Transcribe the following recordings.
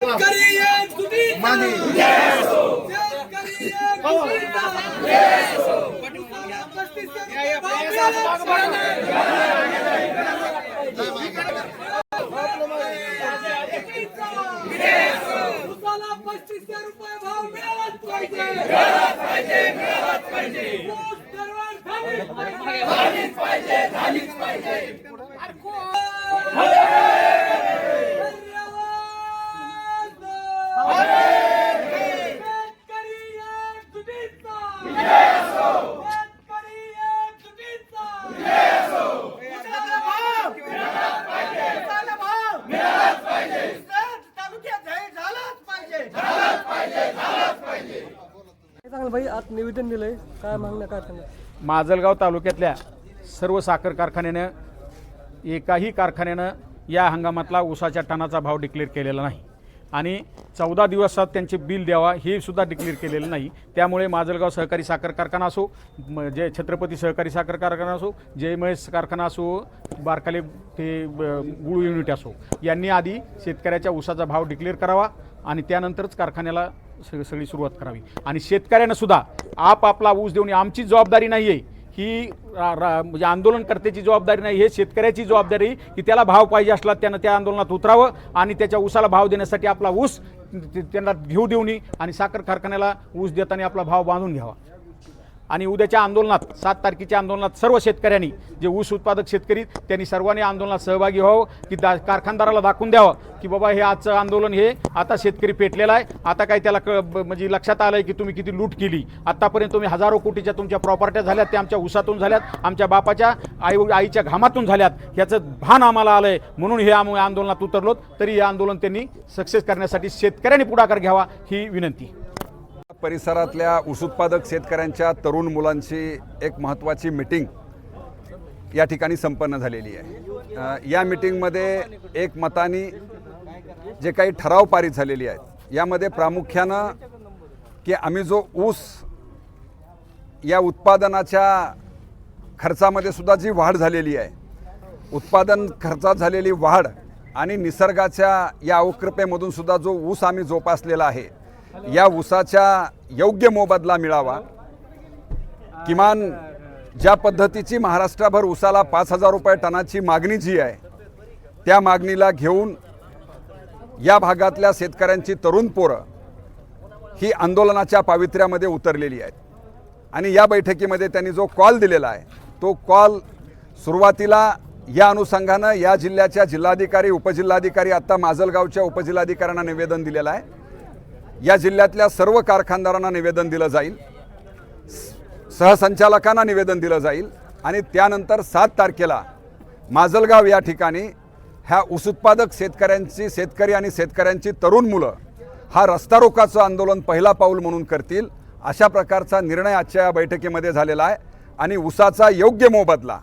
पाहिजे. उसाला पस्तीसशे रुपये भाव मिळालाच पाहिजे ऊस दरवाढ झालीच पाहिजे. झालीच पाहिजे अरे शेतकरी एक जुटीचा. शेतकरी एक जुटीचा. उसाला भाव मिळालाच पाहिजे. ऊस तालुक्यात जाहीर झालाच पाहिजे काय सांगाल भाई आज निवेदन दिलंय. काय मागणं काय सांगा माजलगाव तालुक्यातल्या सर्व साखर कारखान्यानं एकाही कारखान्यानं या हंगामातला ऊसाच्या टनाचा भाव डिक्लेअर केलेला नाही. आणि चौदा दिवसात त्यांचे बिल द्यावा हे सुद्धा डिक्लेअर केलेलं नाही. त्यामुळे माजलगाव सहकारी साखर कारखाना असो म- जय छत्रपती सहकारी साखर कारखाना असो जय महेश कारखाना असो बारकाले ते ब- गुळ युनिट असो यांनी आधी शेतकऱ्याच्या ऊसाचा भाव डिक्लेअर करावा. आणि त्यानंतरच कारखान्याला सग सगळी सुरुवात करावी. आणि शेतकऱ्यानं सुद्धा आप आपला ऊस देऊन आमची जबाबदारी नाही आहे ही रा- म्हणजे आंदोलनकर्त्याची जबाबदारी नाही हे शेतकऱ्याची जबाबदारी आहे की त्याला भाव पाहिजे असला त्यानं त्या आंदोलनात उतरावं आणि त्याच्या ऊसाला भाव देण्यासाठी आपला ऊस त्यांना घेऊ देऊ नये आणि साखर कारखान्याला ऊस देताना आपला भाव बांधून घ्यावा. आणि उद्याच्या आंदोलनात सात तारखेच्या आंदोलनात सर्व शेतकऱ्यांनी जे ऊस उत्पादक शेतकरी त्यांनी सर्वांनी आंदोलनात सहभागी व्हावं की दा कारखानदाराला दाखवून द्यावं की बाबा हे आजचं आंदोलन हे आता शेतकरी पेटलेलं आहे. आता काय त्याला क ब- म्हणजे लक्षात आलं आहे की तुम्ही किती लूट केली. आत्तापर्यंत तुम्ही हजारो कोटीच्या तुमच्या प्रॉपर्ट्या झाल्यात त्या आमच्या ऊसातून झाल्यात आमच्या बापाच्या आई आईच्या घामातून झाल्यात. ह्याचं भान आम्हाला आलं आहे म्हणून हे आम्ही आंदोलनात उतरलो तरी हे आंदोलन त्यांनी सक्सेस करण्यासाठी शेतकऱ्यांनी पुढाकार घ्यावा ही विनंती. परिसरातल्या ऊस उत्पादक शेतकऱ्यांच्या तरुण मुलांची एक महत्त्वाची मिटिंग या ठिकाणी संपन्न झालेली आहे. या मिटिंगमध्ये एक मतानी जे काही ठराव पारित झालेली आहेत यामध्ये प्रामुख्यानं की आम्ही जो ऊस या उत्पादनाच्या खर्चामध्ये सुद्धा जी वाढ झालेली आहे उत्पादन खर्चात झालेली वाढ आणि निसर्गाच्या या अवकृपेमधून सुद्धा जो ऊस आम्ही जोपासलेला आहे या ऊसाच्या योग्य मोबदला मिळावा. किमान ज्या पद्धतीची महाराष्ट्राभर ऊसाला पाच हजार रुपये टनाची मागणी जी आहे त्या मागणीला घेऊन या भागातल्या शेतकऱ्यांची तरुण पोरं ही आंदोलनाच्या पावित्र्यामध्ये उतरलेली आहेत. आणि या बैठकीमध्ये त्यांनी जो कॉल दिलेला आहे तो कॉल सुरुवातीला या अनुषंगानं या जिल्ह्याच्या जिल्हाधिकारी उपजिल्हाधिकारी आत्ता माजलगावच्या उपजिल्हाधिकाऱ्यांना निवेदन दिलेलं आहे. या जिल्ह्यातल्या सर्व कारखानदारांना निवेदन दिलं जाईल. सहसंचालकांना निवेदन दिलं जाईल. आणि त्यानंतर सात तारखेला माजलगाव या ठिकाणी ह्या ऊस उत्पादक शेतकऱ्यांची शेतकरी आणि शेतकऱ्यांची तरुण मुलं हा रस्ता रोकाचं आंदोलन पहिला पाऊल म्हणून करतील. अशा प्रकारचा निर्णय आजच्या या बैठकीमध्ये झालेला आहे. आणि ऊसाचा योग्य मोबदला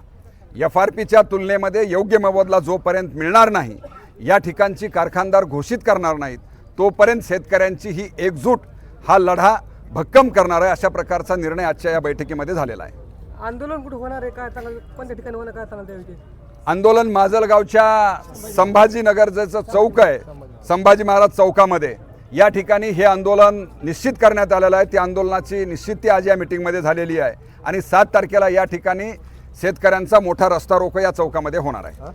एफ आर पीच्या तुलनेमध्ये योग्य मोबदला जोपर्यंत मिळणार नाही या ठिकाणची कारखानदार घोषित करणार नाहीत. तोपर्यंत शेतकऱ्यांची ही एकजूट हा लढा भक्कम करणार आहे अशा प्रकारचा निर्णय आजच्या या बैठकीमध्ये झालेला आहे. आंदोलन कुठं होणार आहे? काय सांगाल कोणत्या ठिकाणी होणार? काय सांगाल त्याविषयी आंदोलन माजलगावच्या संभाजीनगरचं चौक आहे संभाजी महाराज चौकामध्ये. या ठिकाणी हे आंदोलन निश्चित करण्यात आलेलं आहे. त्या आंदोलनाची निश्चिती आज या मिटिंगमध्ये झालेली आहे. आणि सात तारखेला या ठिकाणी शेतकऱ्यांचा मोठा रस्ता रोको या चौकामध्ये होणार आहे.